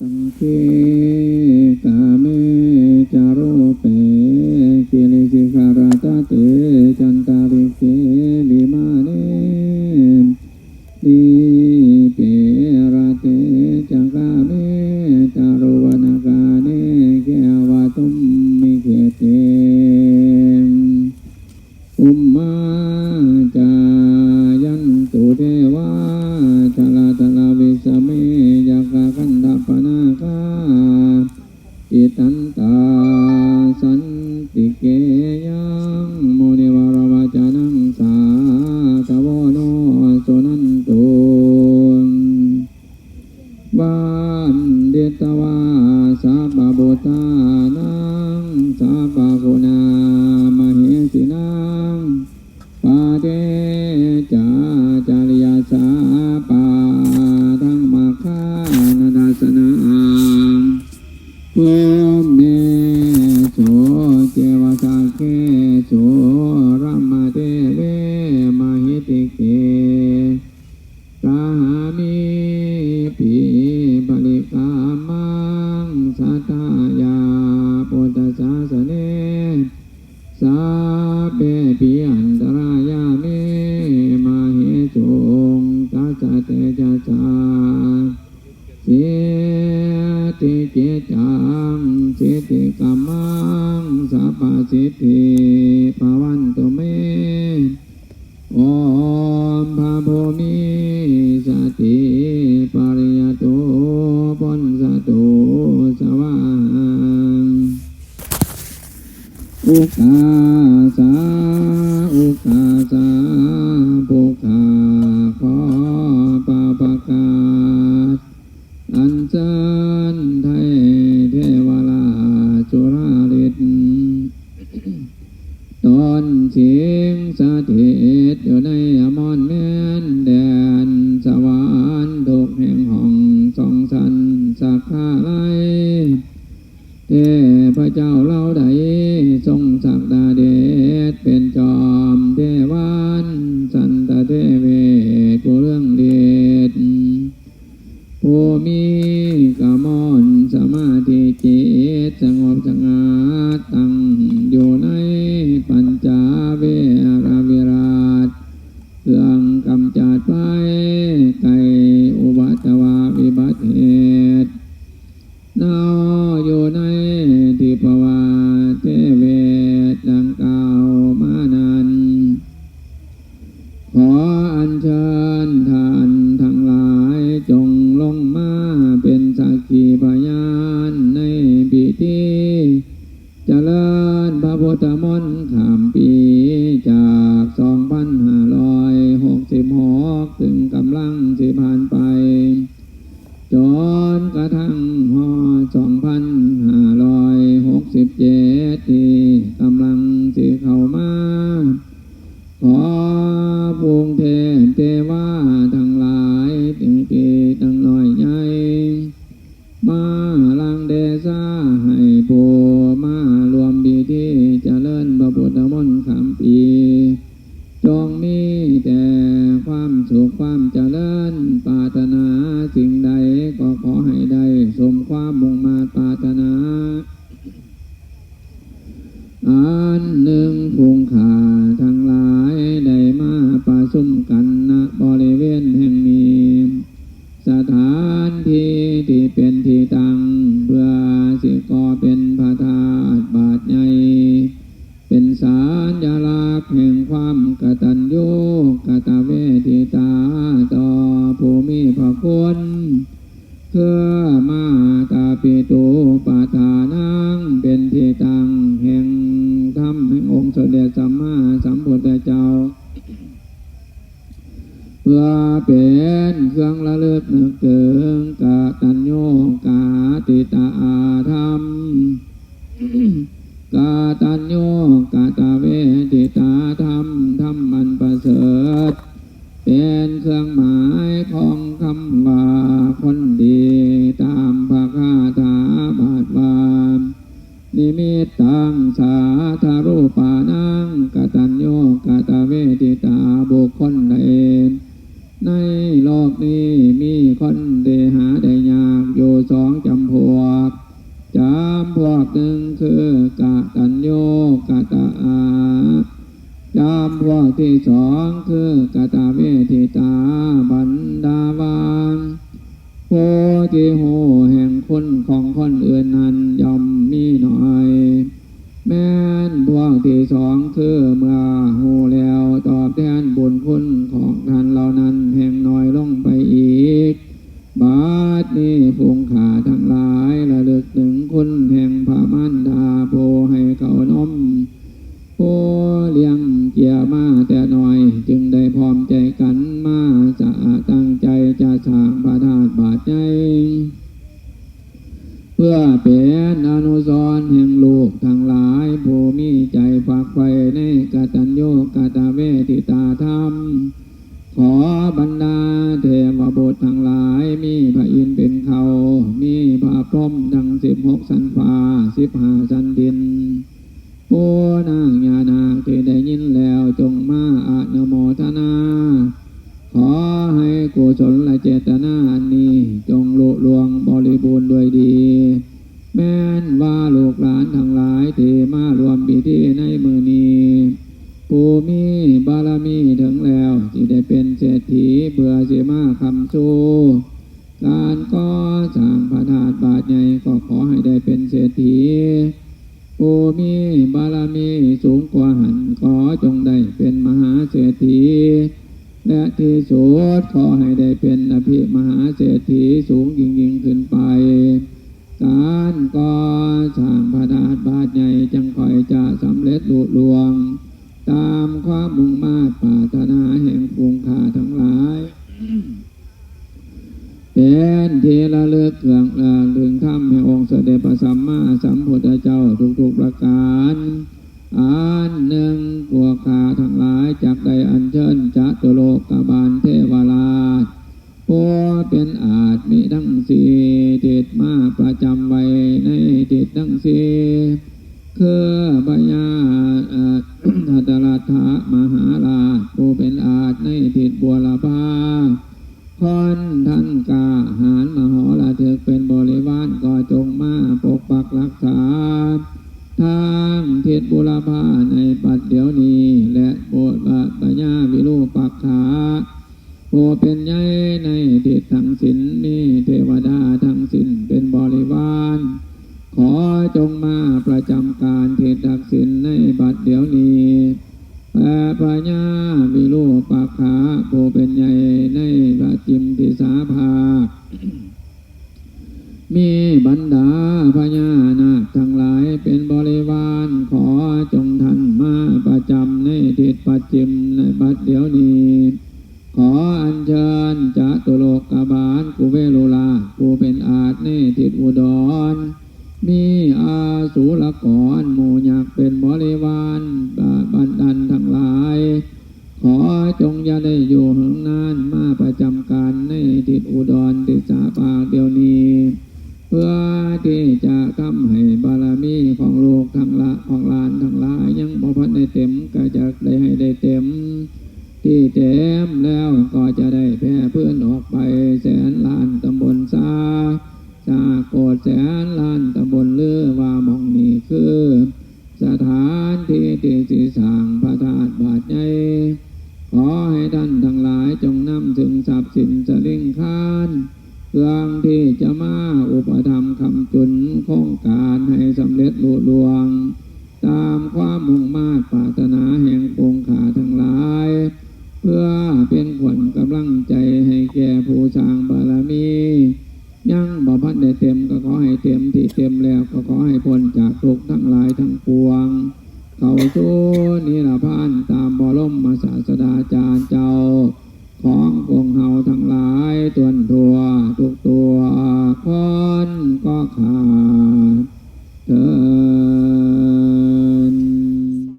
สังเคกาเมจารุเปกิริสิคาราตเตจันตาริเกวิมาเนดีเปราเตจังกาเมจารุวนากาเนเกวาตุม มิปีปริกามังสัทธายาปุตตสาสเนสาเปปิอันตรายาเมมาเหตุงกัสเตจัสสาเสติเจจังเสติกามังสัพพสิทธิ อุกาสาอุกาสาปุกาขอปาปกาศอันเจิญไทยเทวราจุราฤทธิ์ตอนเสียงสถิตอยู่ในอมรแม่ ขีพยานในพิธีเจริญพระพุทธมนต์ข้ามปีจากสองพันห้าร้อยหกสิบหกถึงกำลังสิผ่านไปจนกระทั่งหอสองพันห้าร้อยหกสิบเจ็ดที่กำลังสิเข้ามาขอ ความเจริญปารถนาสิ่งใดก็ขอให้ได้ สมความมุ่งมาปารถนา อันหนึ่งพุงขาทั้งหลายได้มาประส มิพระคุณเพื่อมาตาปิตูปาทานังเป็นที่ตั้งแห่งธรรมแห่งองค์เสด็จสัมมาสัมพุทธเจ้า เพื่อเป็นเครื่องระลึกนึกถึงกตัญญูกาติตาธรรมกาตัญญูกาตาเวทิตาธรรมธรรมมันประเสริฐ เป็นเครื่องหมาย ของคำว่าคนดีตามพระคาถาบาทวามนิมิตตังสาธารูปานังกตัญญูกตาเวทิตาบุคคลใดในโลกนี้มีคนเดหาได้ยากอยู่สองจำพวกจำพวกหนึ่งคือกตัญโยกตะอา จำพวกที่สองคือกตะเวทิตาบันดาวานผู้ที่หูแห่งคุณของคนอื่นนั้นย่อมมีหน่อย แม่นพวกที่สองคือเมื่อหูแล้วตอบแทนบุญคุณของท่านเหล่านั้นแห่งน้อยลงไปอีก บาดนี้พุงขาท อมใจกันมาจะตั้งใจจะสร้างพระธาตุบาทใหญ่เพื่อเป็นอนุสรแห่งลูกทั้งหลายผู้มีใจฝากไว้ในกตัญญูกตเวทิตาธรรม ขอบรรดาเทวบุตรทั้งหลายมีพระอินทร์เป็นเขา มีพระพรหมทั้งสิบหกสันฟ้าสิบห้าสันดินผู้นางญานาที่ได้ยินแล้วจงมาอะนโมทนา ขอให้ กุศลและเจตนาอันนี้ จงลุลวงบริบูรณ์ด้วยดี แม้นว่าลูกหลานทั้งหลายเทมารวมพิธีในมือนี้ผู้มีบารมีถึงแล้วที่ได้เป็นเศรษฐีเบื่อเสียมาคำสู้การก็สร้างพระธาตุบาทใหญ่ก็ขอให้ได้เป็นเศรษฐีผู้มีบารมีสูงกว่าหันขอจงได้เป็นมหาเศรษฐี และที่สุดขอให้ได้เป็นอภิมหาเศรษฐีสูงยิ่งยิ่งขึ้นไป การก่อสร้างพระธาตุบาทใหญ่จังคอยจะสำเร็จลุล่วง ตามความมุ่งมาปรารถนาแห่งปวงข้าทั้งหลาย เป็นเที่ระลึกเครื่องระลึงค ผู้เป็นอาจมีทั้งสีติดมาประจำไว้ในติดทั้งสีคือพญาเอ่อทัตรัฐมหาราชผู้เป็นอาจในติดบัวละพาคนท่านกาหารมหอละเถกเป็นบริวารก็จงมาปกปักรักษาทางทิศบุรพาใน ประจำการทิศทักษิณในบัดเดี๋ยวนี้แผ่ปัญญาวิรูปักขาโอเป็นใหญ่ในพระจิมทิสาภาคมีบรรดาพญานาคทั้งหลายเป็นบริวารขอจงท่านมาประจำในทิศปัจจิมในบัดเดี๋ยวนี้ ขออัญเชิญจตุโลกบาลกุเวโลลาผู้เป็นอาจในทิศอุดร มีอาสูรกรหมู่ยักษ์เป็นบริวารบันดันทั้งหลาย ขอจงอย่าได้อยู่หึงนานมาประจำการในทิศอุดรทิศสาปาเดียวนี้ เพื่อที่จะทำให้บารมีของลูกทั้งละของลานทั้งหลาย ยังบ่พันได้เต็มก็จะได้ให้ได้เต็ม ที่เต็มแล้วก็จะได้แพร่เพื่อนออกไปแสนล้านต จากโกดแสนล้านตำบลเลือว่ามองนี้คือ สถานที่ที่สิสางพระธาตุบาทใหญ่ขอให้ท่านทั้งหลายจงนำถึงทรัพย์สินสลิงคานเครื่องที่จะมาอุปธรรมคำจุนโครงการให้สำเร็จลุล่วง ตามความมุ่งมา่ปรารถนาแห่งปวงขาทั้งหลาย เพื่อเป็น เต็มก็ขอให้เต็มที่เต็มแล้วก็ขอให้พ้นจากทุกทั้งหลายทั้งปวง เขาสู้นิรพานตามบรมมาศาสดาจารย์เจ้า ของพวงเฮาทั้งหลายตวนทัวตัว